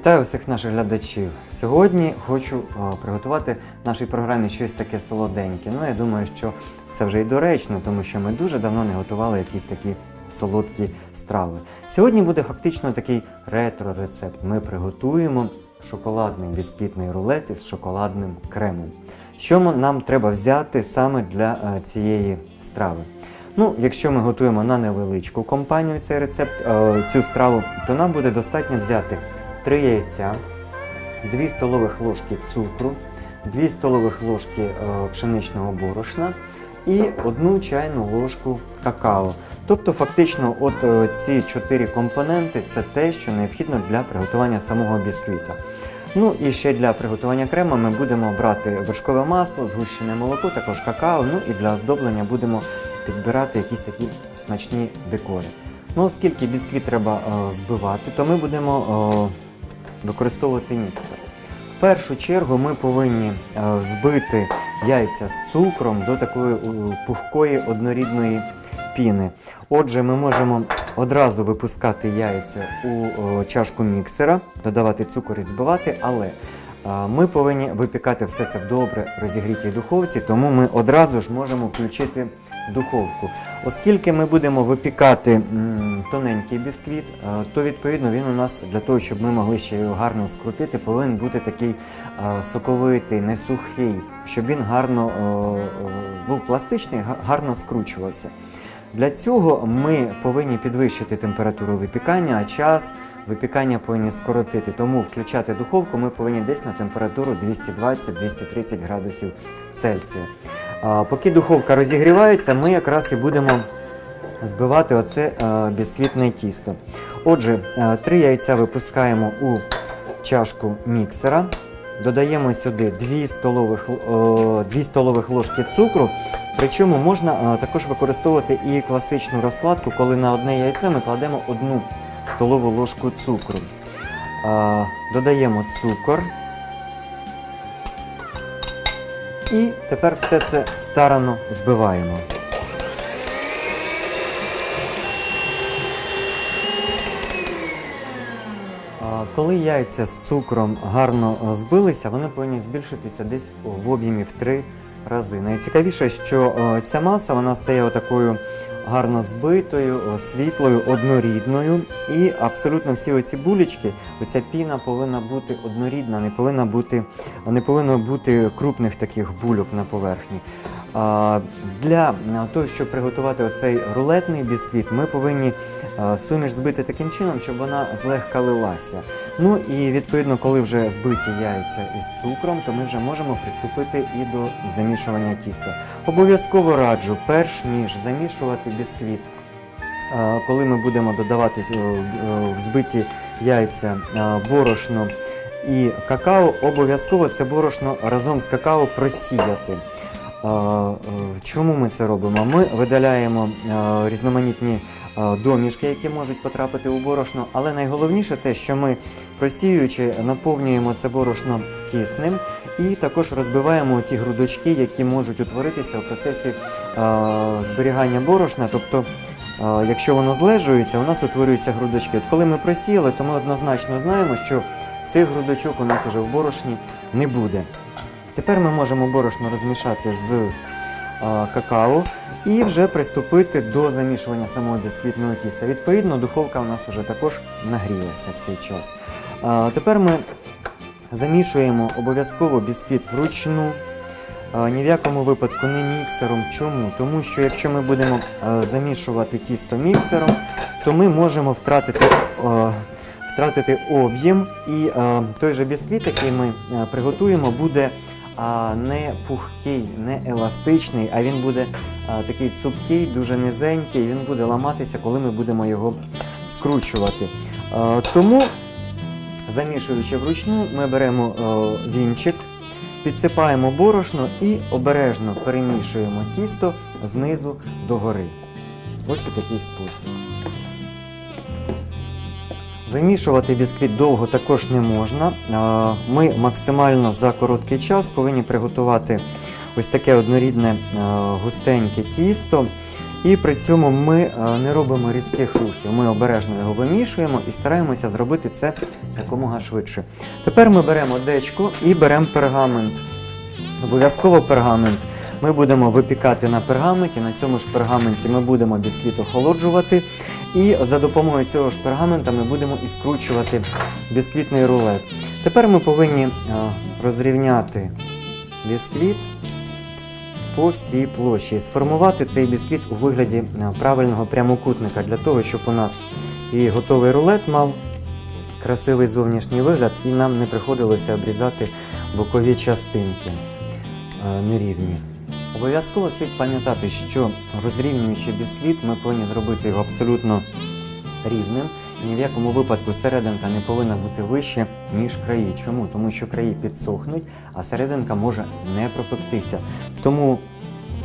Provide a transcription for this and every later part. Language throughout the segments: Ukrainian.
Вітаю всіх наших глядачів. Сьогодні хочу е, приготувати в нашій програмі щось таке солоденьке. Ну, я думаю, що це вже й доречно, тому що ми дуже давно не готували якісь такі солодкі страви. Сьогодні буде фактично такий ретро-рецепт. Ми приготуємо шоколадний бісквітний рулет із шоколадним кремом. Що нам треба взяти саме для е, цієї страви? Ну, якщо ми готуємо на невеличку компанію цей рецепт, е, цю страву, то нам буде достатньо взяти 3 яйця, 2 столових ложки цукру, 2 столових ложки е, пшеничного борошна і 1 чайну ложку какао. Тобто, фактично, от е, ці 4 компоненти це те, що необхідно для приготування самого бісквіта. Ну і ще для приготування крема ми будемо брати вершкове масло, згущене молоко, також какао. Ну і для оздоблення будемо підбирати якісь такі смачні декори. Ну, оскільки бісквіт треба е, збивати, то ми будемо е, використовувати міксер. В першу чергу ми повинні е, збити яйця з цукром до такої е, пухкої однорідної піни. Отже, ми можемо одразу випускати яйця у е, чашку міксера, додавати цукор і збивати, але ми повинні випікати все це в добре розігрітій духовці, тому ми одразу ж можемо включити духовку. Оскільки ми будемо випікати тоненький бісквіт, е, то відповідно він у нас для того, щоб ми могли ще його гарно скрутити, повинен бути такий е, соковитий, не сухий, щоб він гарно е, був пластичний, гарно скручувався. Для цього ми повинні підвищити температуру випікання, а час випікання повинні скоротити. Тому включати духовку ми повинні десь на температуру 220-230 градусів Цельсія. Поки духовка розігрівається, ми якраз і будемо збивати оце е, бісквітне тісто. Отже, е, три яйця випускаємо у чашку міксера. Додаємо сюди 2 столових, е, 2 столових ложки цукру. Причому можна е, також використовувати і класичну розкладку, коли на одне яйце ми кладемо одну столову ложку цукру. Е, Додаємо цукор. І тепер все це старано збиваємо. Коли яйця з цукром гарно збилися, вони повинні збільшитися десь в об'ємі в три рази. Найцікавіше, що е, ця маса вона стає отакою гарно збитою, світлою, однорідною. І абсолютно всі оці булечки, оця піна повинна бути однорідна, не повинна бути, не повинно бути крупних таких бульок на поверхні. Для того, щоб приготувати оцей рулетний бісквіт, ми повинні суміш збити таким чином, щоб вона злегка лилася. Ну і відповідно, коли вже збиті яйця із цукром, то ми вже можемо приступити і до замішування тіста. Обов'язково раджу, перш ніж замішувати бісквіт, коли ми будемо додавати е, в збиті яйця борошно і какао, обов'язково це борошно разом з какао просіяти. Е, Чому ми це робимо? Ми видаляємо е, різноманітні е, домішки, які можуть потрапити у борошно, але найголовніше те, що ми просіюючи, наповнюємо це борошно киснем і також розбиваємо ті грудочки, які можуть утворитися в процесі зберігання борошна. Тобто, якщо воно злежується, у нас утворюються грудочки. От коли ми просіяли, то ми однозначно знаємо, що цих грудочок у нас вже в борошні не буде. Тепер ми можемо борошно розмішати з какао і вже приступити до замішування самого бісквітного тіста. Відповідно, духовка у нас вже також нагрілася в цей час. Тепер ми замішуємо обов'язково бісквіт вручну. Ні в якому випадку не міксером. Чому? Тому що якщо ми будемо замішувати тісто міксером, то ми можемо втратити, втратити об'єм, і той же бісквіт, який ми приготуємо, буде не пухкий, не еластичний, а він буде такий цупкий, дуже низенький, він буде ламатися, коли ми будемо його скручувати. Тому, замішуючи вручну, ми беремо е, вінчик, підсипаємо борошно і обережно перемішуємо тісто знизу до гори. Ось у такий спосіб. Вимішувати бісквіт довго також не можна. Ми максимально за короткий час повинні приготувати ось таке однорідне густеньке тісто. І при цьому ми не робимо різких рухів. Ми обережно його вимішуємо і стараємося зробити це якомога швидше. Тепер ми беремо дечко і беремо пергамент. Обов'язково пергамент. Ми будемо випікати на пергаменті. На цьому ж пергаменті ми будемо бісквіт охолоджувати. І за допомогою цього ж пергамента ми будемо і скручувати бісквітний рулет. Тепер ми повинні е, розрівняти бісквіт по всій площі. Сформувати цей бісквіт у вигляді е, правильного прямокутника для того, щоб у нас і готовий рулет мав красивий зовнішній вигляд, і нам не приходилося обрізати бокові частинки е, нерівні. Обов'язково слід пам'ятати, що розрівнюючи бісквіт, ми повинні зробити його абсолютно рівним. Ні в якому випадку серединка не повинна бути вище, ніж краї. Чому? Тому що краї підсохнуть, а серединка може не пропектися. Тому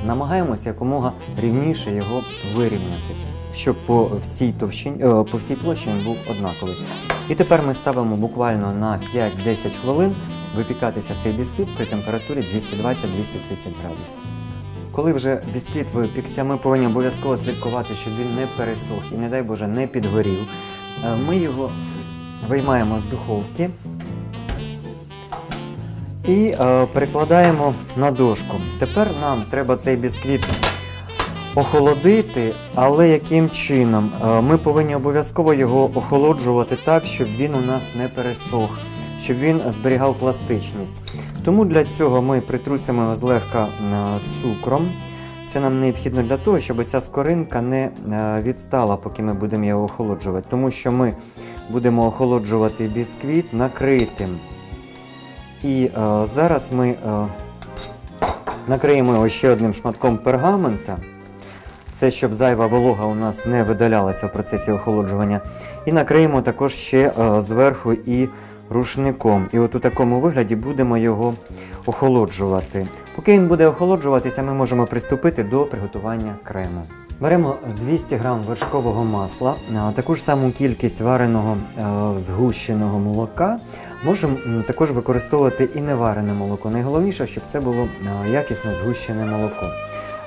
намагаємося якомога рівніше його вирівняти, щоб по всій товщині, е, по всій площі він був однаковий. І тепер ми ставимо буквально на 5-10 хвилин випікатися цей бісквіт при температурі 220-230 градусів. Коли вже бісквіт випікся, ми повинні обов'язково слідкувати, щоб він не пересох і, не дай Боже, не підгорів. Е, Ми його виймаємо з духовки і е, перекладаємо на дошку. Тепер нам треба цей бісквіт охолодити, але яким чином? Е, Ми повинні обов'язково його охолоджувати так, щоб він у нас не пересох, щоб він зберігав пластичність. Тому для цього ми притрусимо злегка цукром. Це нам необхідно для того, щоб ця скоринка не е, відстала, поки ми будемо його охолоджувати. Тому що ми будемо охолоджувати бісквіт накритим. І е, зараз ми е, накриємо його ще одним шматком пергамента. Це щоб зайва волога у нас не видалялася в процесі охолоджування. І накриємо також ще зверху і рушником. І от у такому вигляді будемо його охолоджувати. Поки він буде охолоджуватися, ми можемо приступити до приготування крему. Беремо 200 г вершкового масла, таку ж саму кількість вареного е, згущеного молока. Можемо також використовувати і неварене молоко. Найголовніше, щоб це було е, якісне згущене молоко.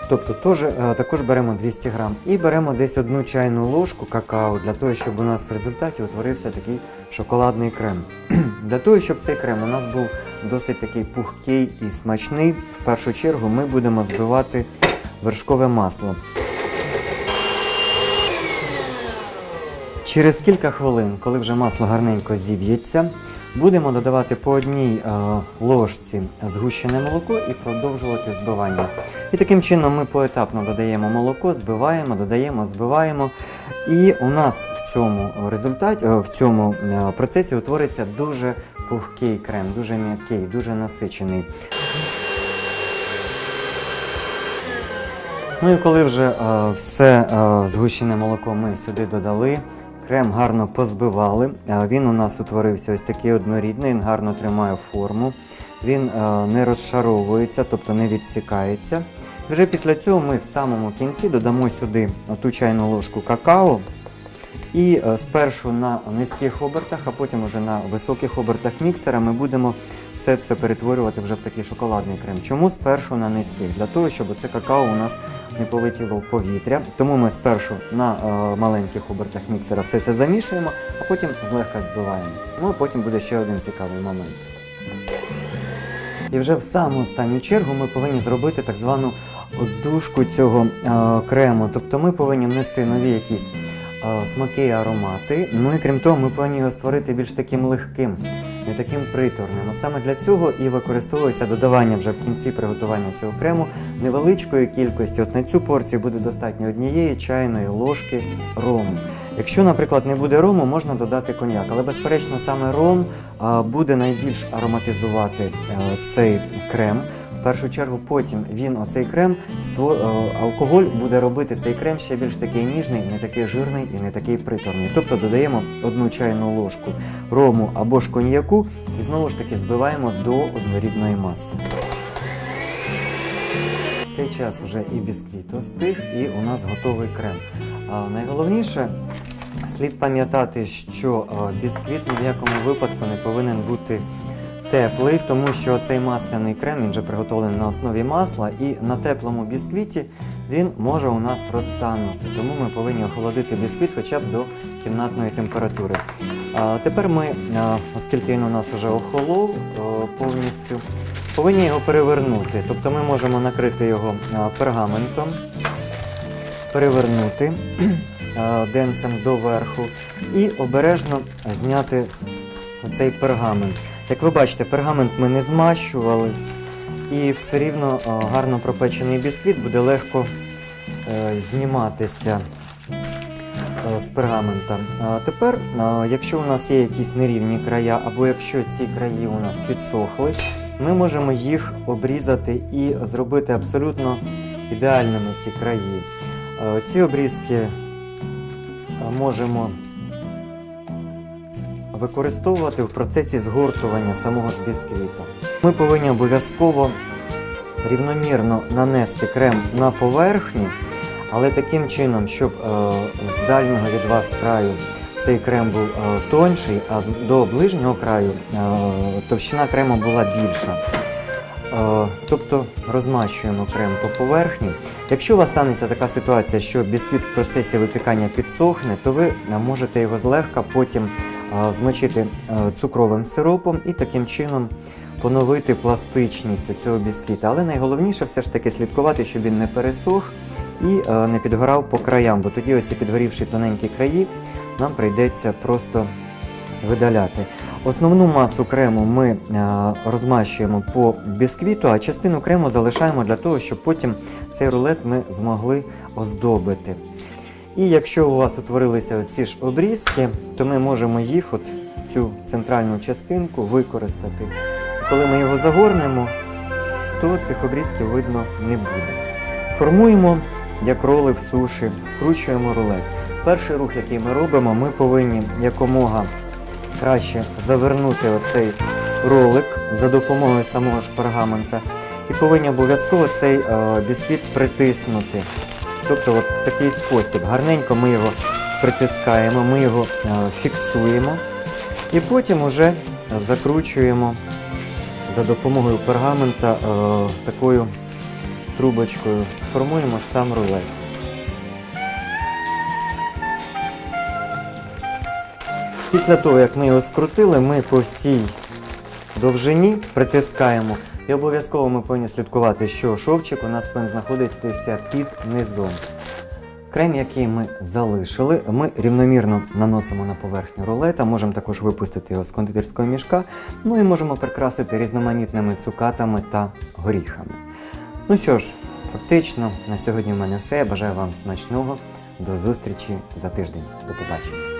Тобто тож, е, також беремо 200 грам і беремо десь одну чайну ложку какао для того, щоб у нас в результаті утворився такий шоколадний крем. для того, щоб цей крем у нас був досить такий пухкий і смачний, в першу чергу ми будемо збивати вершкове масло. Через кілька хвилин, коли вже масло гарненько зіб'ється, будемо додавати по одній е, ложці згущене молоко і продовжувати збивання. І таким чином ми поетапно додаємо молоко, збиваємо, додаємо, збиваємо. І у нас в цьому результаті, е, в цьому е, процесі утвориться дуже пухкий крем, дуже м'який, дуже насичений. Ну і коли вже все згущене молоко ми сюди додали, крем гарно позбивали. Е, він у нас утворився ось такий однорідний, він гарно тримає форму, він е, не розшаровується, тобто не відсікається. Вже після цього ми в самому кінці додамо сюди ту чайну ложку какао. І е, спершу на низьких обертах, а потім уже на високих обертах міксера ми будемо все це перетворювати вже в такий шоколадний крем. Чому спершу на низьких? Для того, щоб це какао у нас не полетіло в повітря. Тому ми спершу на е, маленьких обертах міксера все це замішуємо, а потім злегка збиваємо. Ну а потім буде ще один цікавий момент. І вже в саму останню чергу ми повинні зробити так звану одушку цього е, крему. Тобто ми повинні внести нові якісь смаки і аромати. Ну і крім того, ми повинні його створити більш таким легким, не таким приторним. От саме для цього і використовується додавання вже в кінці приготування цього крему невеличкої кількості. От на цю порцію буде достатньо однієї чайної ложки рому. Якщо, наприклад, не буде рому, можна додати коньяк, але безперечно саме ром буде найбільш ароматизувати е, цей крем. В першу чергу, потім він, оцей крем, ство, е, алкоголь буде робити цей крем ще більш такий ніжний, не такий жирний і не такий приторний. Тобто додаємо одну чайну ложку рому або ж коньяку і знову ж таки збиваємо до однорідної маси. В цей час вже і бісквіт остиг, і у нас готовий крем. А найголовніше слід пам'ятати, що бісквіт ні в якому випадку не повинен бути теплий, тому що цей масляний крем він вже приготовлений на основі масла, і на теплому бісквіті він може у нас розтанути. Тому ми повинні охолодити бісквіт хоча б до кімнатної температури. А тепер ми, оскільки він у нас вже охолов повністю, повинні його перевернути. Тобто ми можемо накрити його пергаментом, перевернути денцем доверху і обережно зняти оцей пергамент. Як ви бачите, пергамент ми не змащували, і все рівно гарно пропечений бісквіт буде легко е, зніматися е, з пергамента. Тепер, якщо у нас є якісь нерівні края, або якщо ці краї у нас підсохли, ми можемо їх обрізати і зробити абсолютно ідеальними ці краї. Е, Ці обрізки можемо використовувати в процесі згортування самого ж бісквіта. Ми повинні обов'язково рівномірно нанести крем на поверхню, але таким чином, щоб е, з дальнього від вас краю цей крем був е, тонший, а до ближнього краю е, товщина крему була більша. Е, Тобто розмащуємо крем по поверхні. Якщо у вас станеться така ситуація, що бісквіт в процесі випікання підсохне, то ви е, можете його злегка потім е, змочити цукровим сиропом і таким чином поновити пластичність цього бісквіта. Але найголовніше все ж таки слідкувати, щоб він не пересох і не підгорав по краям, бо тоді оці підгорівші тоненькі краї нам прийдеться просто видаляти. Основну масу крему ми е, розмащуємо по бісквіту, а частину крему залишаємо для того, щоб потім цей рулет ми змогли оздобити. І якщо у вас утворилися ці ж обрізки, то ми можемо їх, от цю центральну частинку, використати. Коли ми його загорнемо, то цих обрізків видно не буде. Формуємо як роли в суші, скручуємо рулет. Перший рух, який ми робимо, ми повинні якомога краще завернути оцей ролик за допомогою самого ж пергамента. І повинні обов'язково цей е, бісквіт притиснути. Тобто от в такий спосіб. Гарненько ми його притискаємо, ми його е, фіксуємо і потім уже закручуємо за допомогою пергамента е, такою трубочкою. Формуємо сам рулет. Після того, як ми його скрутили, ми по всій довжині притискаємо. І обов'язково ми повинні слідкувати, що шовчик у нас повинен знаходитися під низом. Крем, який ми залишили, ми рівномірно наносимо на поверхню рулета, можемо також випустити його з кондитерського мішка, ну і можемо прикрасити різноманітними цукатами та горіхами. Ну що ж, фактично, на сьогодні в мене все. Я бажаю вам смачного. До зустрічі за тиждень. До побачення.